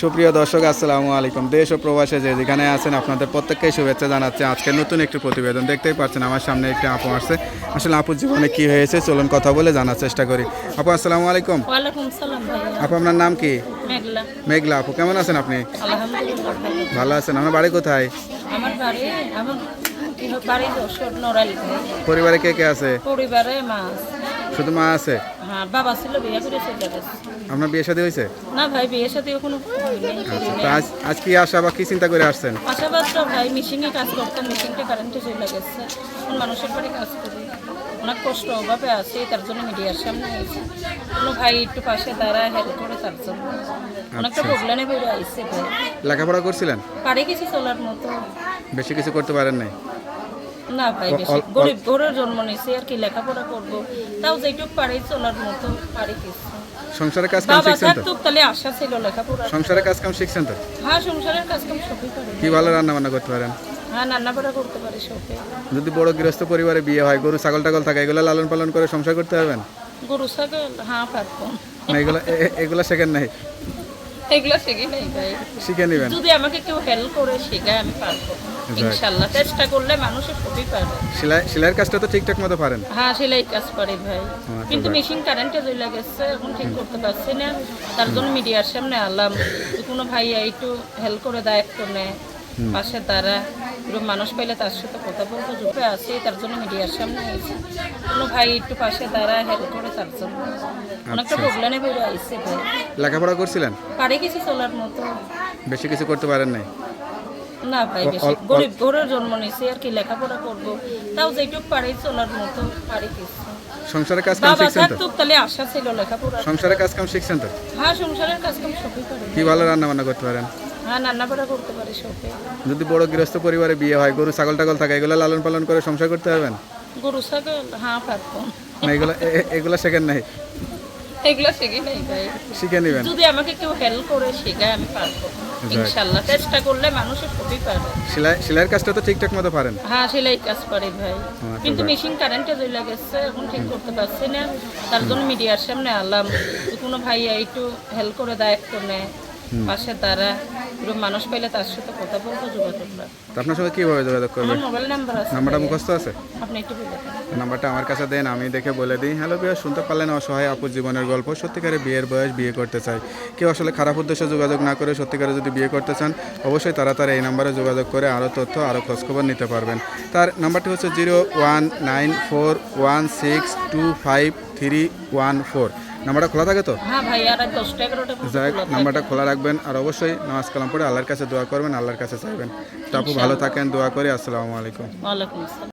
সুপ্রিয় দর্শক আসসালামু আলাইকুম। দেশ ও প্রবাসে যে যেখানে আছেন আপনাদের প্রত্যেককে শুভেচ্ছা জানাচ্ছে। আজকে নতুন একটি প্রতিবেদন দেখতেই পাচ্ছেন আমার সামনে একটি আপু আসছে। আসলে আপুর জীবনে কি হয়েছে চলুন কথা বলে জানার চেষ্টা করি। আপু আসসালামু আলাইকুম। আপু আপনার নাম কি? মেঘলা। আপু কেমন আছেন আপনি? ভালো আছেন। আমার বাড়ি কোথায়? আমার বাড়ি পরিবারে কে কে আছে? পরিবারে মাছ শুধু মা আছে? হ্যাঁ বাবা ছিল বিয়ে করে চলে গেছে আপনার বিয়ে শাদী হয়েছে? না ভাই বিয়ের সাথে কোনো হয়নি। আজ আজ কি আসা বা কি চিন্তা করে আসছেন? আশাবাদটা ভাই মেশিনে কাজ করতাম মেশিনটা কারেন্টে চলে গেছে। এখন মানুষের বাড়ি কাজ করি। অনেক কষ্ট অভাবে আছে তার জন্য মিডিয়ার সামনে এসে কোনো ভাই একটু পাশে দাঁড়ায় হেল্প করে তার জন্য। অনেকটা প্রবলেমে বেড়ে আইসে ভাই। লেখাপড়া করছিলেন? পারে কিছু চলার মতো। বেশি কিছু করতে পারেন নাই? না ভাই বেশি। গরিব ঘরের জন্ম নিয়েছি আর কি লেখাপড়া করব। তাও যেটুকু পারি চলার মতো পারি কিছু। সংসারের কাজ কাম বাবা শিখছেন তো? থাকতো তাহলে আশা ছিল লেখাপড়া সংসারের কাজ কাম শিখছেন তো? হ্যাঁ সংসারের কাজ কাম সবই পারি। কি ভালো রান্না বান্না করতে পারেন? হ্যাঁ রান্নাবাড়া করতে পারি সবই। যদি বড় গৃহস্থ পরিবারে বিয়ে হয় গরু ছাগল টাগল থাকে এগুলো লালন পালন করে সংসার করতে পারবেন? গরু ছাগল হ্যাঁ পারব না এগুলো এগুলো শেখেন নাই। এগুলো শিখি নাই ভাই। শিখে নেবেন। যদি আমাকে কেউ হেল্প করে শেখায় আমি পারব। ইনশাআল্লাহ চেষ্টা করলে মানুষের সবই পারে সেলাই সেলাইয়ের কাজটা তো ঠিকঠাক মতো পারেন। হ্যাঁ সেলাই কাজ পারি ভাই। আচ্ছা, কিন্তু মেশিন কারেন্টে জ্বলে গেছে এখন ঠিক করতে পারছি না। তার জন্য মিডিয়ার সামনে আলাম। কোনো ভাইয়া একটু হেল্প করে দায়িত্ব নেয়। পাশে তারা এরকম মানুষ পাইলে তার সাথে কথা বলতে যুগে আছি তার জন্য মিডিয়ার সামনে এসে কোনো ভাই একটু পাশে দাঁড়ায় হেল্প করে তার জন্য। অনেকটা প্রবলেমে বেড়ে আইসে ভাই। লেখাপড়া করছিলেন? পারে কিছু চলার মতো। বেশি কিছু করতে পারেন নাই? না ভাই বেশি। গরিব ঘরের জন্ম নিয়েছি আর কি লেখাপড়া করব। তাও যেটুকু পারি চলার মতো পারি কিছু। সংসারের কাজ কাম শিখছেন তো? তাহলে আশা ছিল লেখাপড়া সংসারের কাজ কাম শিখছেন তো? হ্যাঁ সংসারের কাজ কাম সবই পারি কি ভালো রান্না বান্না করতে পারেন? হ্যাঁ রান্নাবাড়া করতে পারি যদি বড় গৃহস্থ পরিবারে বিয়ে হয় গরু ছাগল টাগল থাকে এগুলো লালন পালন করে সংসার করতে পারবেন গরু ছাগল হ্যাঁ পারব। না এগুলো এগুলো শেখেন নাই? এগুলো শিখি নাই ভাই। শিখে নেবেন? যদি আমাকে কেউ হেল্প করে শেখায় আমি পারব। ইনশাল্লাহ চেষ্টা করলে মানুষের সবই পারে সেলাই সেলাইয়ের কাজটা তো ঠিকঠাক মতো পারেন? হ্যাঁ সেলাই কাজ পারি ভাই। কিন্তু মেশিন কারেন্টে গেছে এখন ঠিক করতে পারছি না। তার জন্য মিডিয়ার সামনে আলাম। কোনো ভাইয়া একটু হেল্প করে দায়িত্ব নেয় পাশে তারা। এরকম মানুষ পাইলে তার সাথে কথা বলতে যোগাযোগ রাখ আপনার সঙ্গে কীভাবে যোগাযোগ করবে? আমার মোবাইল নাম্বার আছে। নাম্বারটা মুখস্থ আছে? আপনি একটু বলে দেন। নাম্বারটা আমার কাছে দেন আমি দেখে বলে দিই। হ্যালো বিয়ে শুনতে পারলেন অসহায় আপুর জীবনের গল্প? সত্যিকারে বিয়ের বয়স বিয়ে করতে চাই। কেউ আসলে খারাপ উদ্দেশ্যে যোগাযোগ না করে সত্যিকারে যদি বিয়ে করতে চান অবশ্যই তারা তারা এই নাম্বারে যোগাযোগ করে আরও তথ্য আরও খোঁজখবর নিতে পারবেন। তার নাম্বারটি হচ্ছে zero one nine four one six two five three one four. নাম্বারটা খোলা থাকে তো? হ্যাঁ ভাই আর পর্যন্ত। নাম্বারটা খোলা রাখবেন আর অবশ্যই নামাজ কালাম পড়ে আল্লাহর কাছে দোয়া করবেন আল্লাহর কাছে চাইবেন। তো আপু ভালো থাকেন দোয়া করি আসসালামু আলাইকুম। ওয়ালাইকুম আসসালাম।